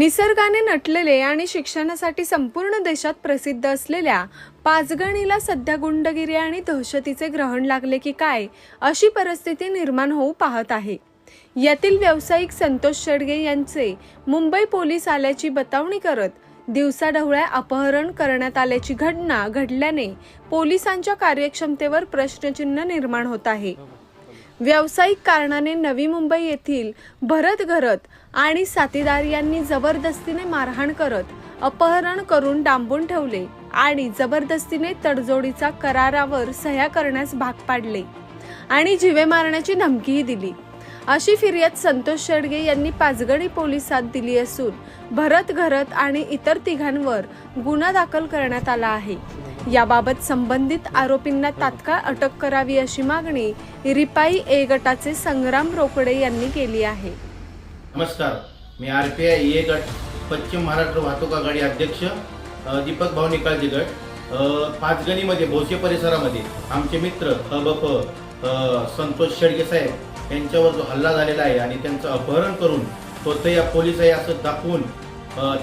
निसर्गाने नटलेले आणि शिक्षणासाठी संपूर्ण देशात प्रसिद्ध असलेल्या पाचगणीला सध्या गुंडगिरी आणि दहशतीचे ग्रहण लागले की काय अशी परिस्थिती निर्माण होऊ पाहत आहे. यातील व्यावसायिक संतोष शेडगे यांचे मुंबई पोलीस आल्याची बतावणी करत दिवसाढवळ्या अपहरण करण्यात आल्याची घटना घडल्याने पोलिसांच्या कार्यक्षमतेवर प्रश्नचिन्ह निर्माण होत आहे. व्यावसायिक कारणाने नवी मुंबई येथील भरत घरत आणि साथीदार यांनी जबरदस्तीने मारहाण करत अपहरण करून डांबून ठेवले आणि जबरदस्तीने तडजोडीचा करारावर सह्या करण्यास भाग पाडले आणि जिवे मारण्याची धमकीही दिली. अशी फिर्याद संतोष शेडगे यांनी पाचगणी पोलिसात दिली असून भरत घरत आणि इतर तिघांवर गुन्हा दाखल करण्यात आला आहे. याबाबत संबंधित आरोपींना तात्काळ अटक करावी अशी मागणी रिपाई ए गटाचे संग्राम रोकडे यांनी केली आहे. नमस्कार मी आर पी आय ए गट पश्चिम महाराष्ट्र वाहतूक आघाडी अध्यक्ष दीपक भाऊ निकाळजी गट. पाचगणीमध्ये भोसे परिसरामध्ये आमचे मित्र अबप संतोष शेडगे साहेब यांच्यावर जो हल्ला झालेला आहे आणि त्यांचं अपहरण करून तो ते या पोलीस आहे असं दाखवून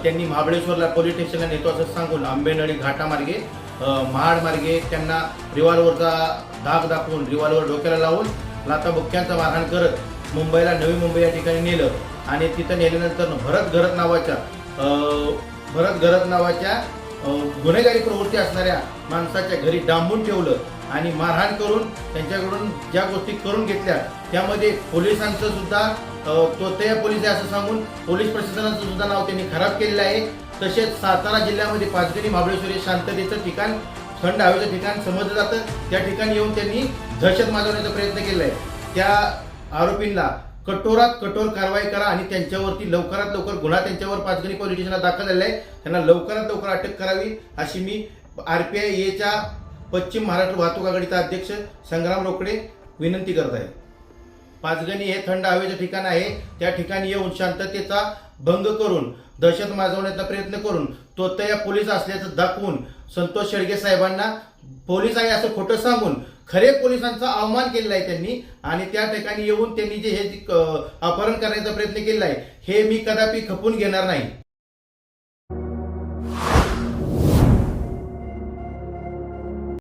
त्यांनी महाबळेश्वरला पोलीस स्टेशनला नेतो असं सांगून आंबेनळी घाटामार्गे महाड मार्गे त्यांना रिव्हॉल्वरचा धाक दाखवून रिव्हॉल्वर डोक्याला लावून लाता बुक्क्यांचा मारहाण करत मुंबईला नवी मुंबई या ठिकाणी नेलं. आणि तिथं नेल्यानंतर भरत घरत नावाच्या भरत घरत नावाच्या गुन्हेगारी प्रवृत्ती असणाऱ्या माणसाच्या घरी डांबून ठेवलं आणि मारहाण करून त्यांच्याकडून ज्या गोष्टी करून घेतल्या त्यामध्ये पोलिसांचं सुद्धा तो तोतया पोलीस आहे असं सांगून पोलीस प्रशासनाचं सुद्धा नाव त्यांनी खराब केलेलं आहे. तसेच सातारा जिल्ह्यामध्ये पाचगणी महाबळेश्वर हे शांततेचं ठिकाण थंड हवेचं ठिकाण समजलं जातं. त्या ठिकाणी येऊन त्यांनी दहशत माजवण्याचा प्रयत्न केला आहे त्या आरोपींना कठोरात कठोर कारवाई करा आणि त्यांच्यावरती लवकरात लवकर गुन्हा त्यांच्यावर पाचगणी पोलीस स्टेशनला दाखल झालेला आहे. त्यांना लवकरात लवकर अटक करावी अशी मी आर पी आय एच्या पश्चिम महाराष्ट्र वाहतूक आघाडीचा अध्यक्ष संग्राम रोकडे विनंती करत आहे. पाचगणी हे थंड हवेचं ठिकाण आहे. त्या ठिकाणी येऊन शांततेचा भंग करून दहशत माजवण्याचा प्रयत्न करून तो त्या पोलीस असल्याचं दाखवून संतोष शेळगे साहेबांना पोलीस आहे असं खोटं सांगून खरे पोलिसांचा अवमान केलेला आहे त्यांनी आणि त्या ठिकाणी येऊन त्यांनी जे हे जे, अपहरण करण्याचा प्रयत्न केलेला आहे हे मी कदापि खपून घेणार नाही.